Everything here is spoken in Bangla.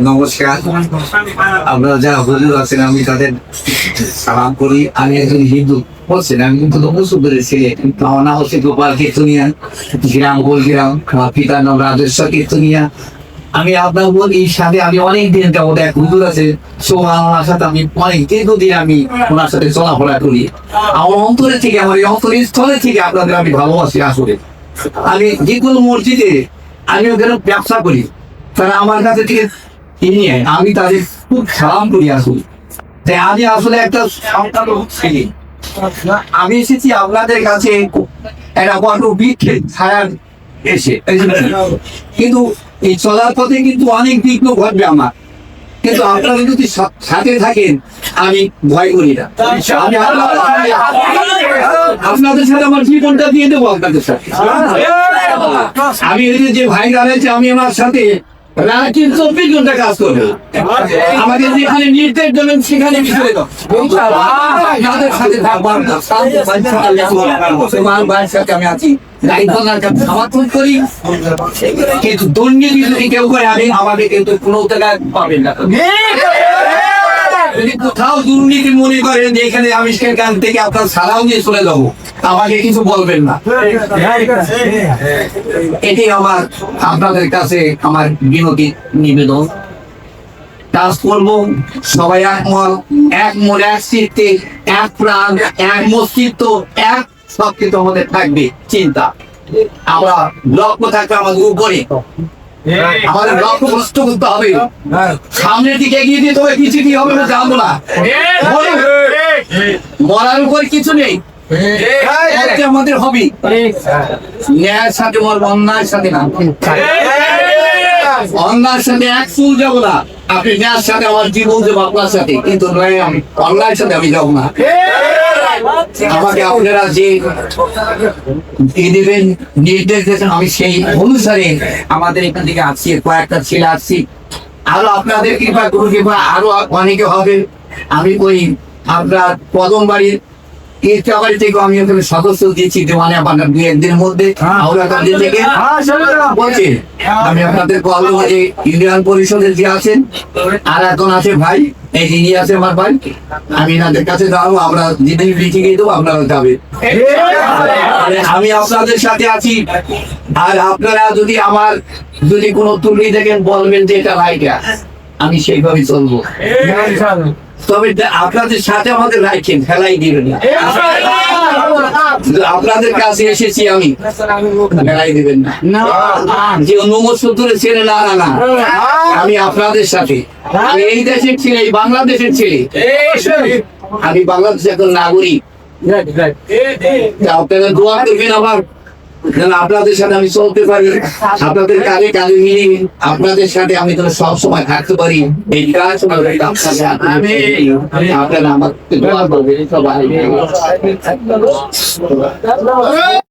নমস্কার। আপনারা যারা আমি আমার আপনার সাথে আমি অনেক দিন এক হুজুর আছে সোমান ওনার সাথে আমি অনেক দীর্ঘদিন আমি ওনার সাথে চলাফেরা করি। আমার অন্তরে থেকে, আমার অন্তরের স্থলে থেকে আপনাদের আমি ভালোবাসি আসলে। আমি যে কোনো মসজিদে আমি ওখানে ব্যবসা করি। তারা আমার কাছে থেকে নিয়ে, আমি তাদের খুব সালাম করি আসলে। তাই আমি আসলে একটা সংখ্যালঘু ছেলে আমি এসেছি আপনাদের কাছে একটা বড় বৃক্ষের ছায়ার এসে কিন্তু এই চলার পথে কিন্তু অনেক বিঘ্ন ঘটবে আমার। কিন্তু আপনারা যদি সাথে থাকেন, আমি ভয় করি না। আপনাদের সাথে আমার জীবনটা দিয়ে দেবো আপনাদের সাথে। আমি যে- যে ভাই দাঁড়িয়েছে আমি আমার সাথে রাত্রি চব্বিশ ঘণ্টা কাজ করব। আমাকে যেখানে নির্দেশ দেবেন সেখানে আমি চলে সাথে থাকব তোমার ভাইয়ের সাথে আমি আছি। সমর্থন করি। কিন্তু দুর্নীতি যদি কেউ করে আমি আমাকে কিন্তু কোনো জায়গায় পাবেন না। যদি কোথাও দুর্নীতি মনে করেন যে এখানে আমি সেখান থেকে আপনার সারাও নিয়ে চলে যাব। আমাকে কিছু বলবেন না। এটি আমার আপনাদের কাছে আমার বিনতি নিবেদন। কাজ করব সবাই একমত এক মন এক চিত্তে এক প্রাণ এক মস্তিত্ব এক সব কিছু আমাদের থাকবে চিন্তা। আমরা লক্ষ্য থাকবে আমাদের উপরে। আমাদের লক্ষ্য নষ্ট করতে হবে। সামনের দিকে এগিয়ে দিতে হবে কিছু কি হবে না জানব না। মরার উপর কিছু নেই। আমাদের হবি ন্যায়ের সাথে মরবো অন্যায়ের সাথে না অন্যায়ের সাথে এক যাব না আপনি ন্যায়ের সাথে আমার জীবন আপনার সাথে কিন্তু নয় আমি অন্যায়ের সাথে আমি যাব না আমাকে আপনারা যে দেবেন নির্দেশ দিয়েছেন আমি সেই অনুসারে আমাদের এখান থেকে আসছি কয়েকটা ছেলে আসছি আরও আপনাদের কৃপা গুরু কৃপা আরও অনেকে হবে আমি ওই আপনার কদম বাড়ির ইচ্ছা বাড়ি থেকে আমি ওখানে সদস্য দিয়েছি দেওয়ানে আপনার দুই একদিনের মধ্যে হাওড়া কান্দি থেকে বলছি আমি আপনাদের বলব যে ইউনিয়ন পরিষদের যে আছেন আর একজন আছে ভাই এই যিনি আছে আমার ভাই আমি এনাদের কাছে যাব আমরা যেদিন লিখে গিয়ে দেবো আপনারা যাবে আমি আপনাদের সাথে আছি। আর আপনারা যদি আমার যদি কোনো ত্রুটি দেখেন বলবেন যে এটা রাইটা আমি সেইভাবে চলবো। তবে আপনাদের সাথে আমাদের রাখেন ফেলাই দিবেন না। আপনাদের কাছে এসেছি আমি। ফেলাই দিবেন না। যে নমস্তুরে ছেলে না না না। আমি আপনাদের সাথে। এই দেশের ছেলে এই বাংলাদেশের ছেলে। আমি বাংলাদেশের একজন নাগরিক। আপনারা দোয়া করবেন আমার যেন আপনাদের সাথে আমি চলতে পারি। আপনাদের কাজে কাজে মিলি। আপনাদের সাথে আমি যেন সব সময় থাকতে পারি। এই কাজ আমি আপনারা আমার